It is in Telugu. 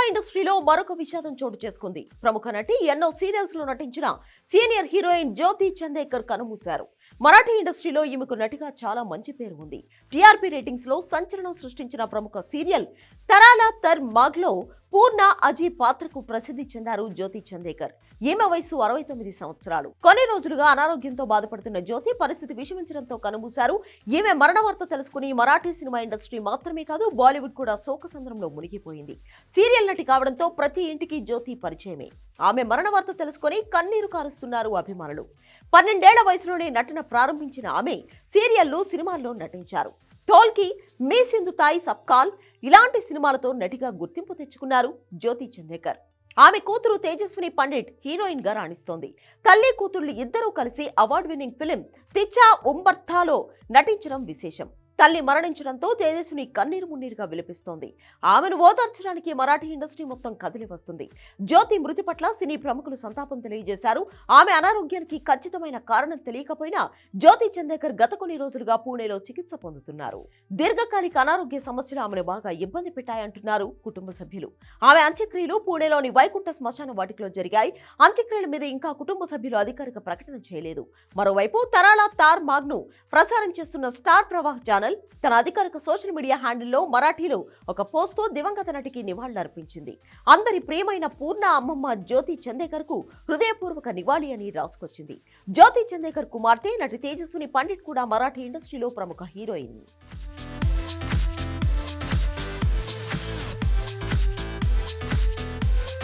సినిమా ఇండస్ట్రీలో మరొక విషాదం చోటు చేసుకుంది. ప్రముఖ నటి ఎన్నో సీరియల్స్లో నటించిన సీనియర్ హీరోయిన్ జ్యోతి చందేకర్ కనుమూశారు. మరాఠీ ఇండస్ట్రీలో ఈమెకు నటిగా చాలా మంచి పేరు ఉంది. టీఆర్పీ రేటింగ్స్లో సంచలనం సృష్టించిన ప్రముఖ సీరియల్ తరాలా తర్ మాగ్లో పూర్ణ అజీ పాత్రకు ప్రసిద్ధి చెందారు జ్యోతి చందేకర్. ఈమె వయసు అరవై తొమ్మిది సంవత్సరాలు. కొన్ని రోజులుగా అనారోగ్యంతో బాధపడుతున్న జ్యోతి పరిస్థితి విషమించడంతో కనుమూశారు. ఈమె మరణ వార్త తెలుసుకుని మరాఠీ సినిమా ఇండస్ట్రీ మాత్రమే కాదు బాలీవుడ్ కూడా శోకసంద్రంలో మునిగిపోయింది. సీరియల్ నటి కావడంతో ప్రతి ఇంటికి జ్యోతి పరిచయమే. ఆమె మరణ వార్త తెలుసుకొని కన్నీరు కారుస్తున్నారు అభిమానులు. పన్నెండేళ్ళ వయసులోనే నటన ప్రారంభించిన ఆమె సీరియల్లు సినిమాల్లో నటించారు. టోల్కి మీ సింధుతాయి సబ్కాల్ ఇలాంటి సినిమాలతో నటిగా గుర్తింపు తెచ్చుకున్నారు జ్యోతి చందేకర్. ఆమె కూతురు తేజస్విని పండిట్ హీరోయిన్గా రాణిస్తోంది. తల్లి కూతుర్లు ఇద్దరూ కలిసి అవార్డు విన్నింగ్ ఫిలిం తిచ్చా ఉంబర్థాలో నటించడం విశేషం. తల్లి మరణించడంతో తేజస్విని కన్నీరు మున్నీరుగా విలపిస్తోంది. ఆమెను ఓదార్చడానికి మరాఠీ ఇండస్ట్రీ మొత్తం కదిలి వస్తుంది. జ్యోతి మృతి పట్ల సినీ ప్రముఖులు సంతాపం తెలియజేశారు. ఆమె అనారోగ్యానికి ఖచ్చితమైన కారణం తెలియకపోయినా జ్యోతి చందేకర్ గత కొన్ని రోజులుగా పూణేలో చికిత్స పొందుతున్నారు. దీర్ఘకాలిక అనారోగ్య సమస్యలు ఆమెను బాగా ఇబ్బంది పెట్టాయంటున్నారు కుటుంబ సభ్యులు. ఆమె అంత్యక్రియలు పూణేలోని వైకుంఠ శ్మశాన వాటికలో జరిగాయి. అంత్యక్రియల మీద ఇంకా కుటుంబ సభ్యులు అధికారిక ప్రకటన చేయలేదు. మరోవైపు తరాలా తార్ మాగ్ను ప్రసారం చేస్తున్న స్టార్ ప్రవాహ్ ఛానల్ తన అధికారిక సోషల్ మీడియా హ్యాండిల్లో మరాఠీలో ఒక పోస్ట్తో దివంగత నటికి నివాళులర్పించింది. అందరి ప్రియమైన పూర్ణ అమ్మమ్మ జ్యోతి చందేకర్కు హృదయపూర్వక నివాళి అని రాసుకొచ్చింది. జ్యోతి చందేకర్ కుమార్తె నటి తేజస్విని పండిట్ కూడా మరాఠీ ఇండస్ట్రీలో ప్రముఖ హీరోయిన్.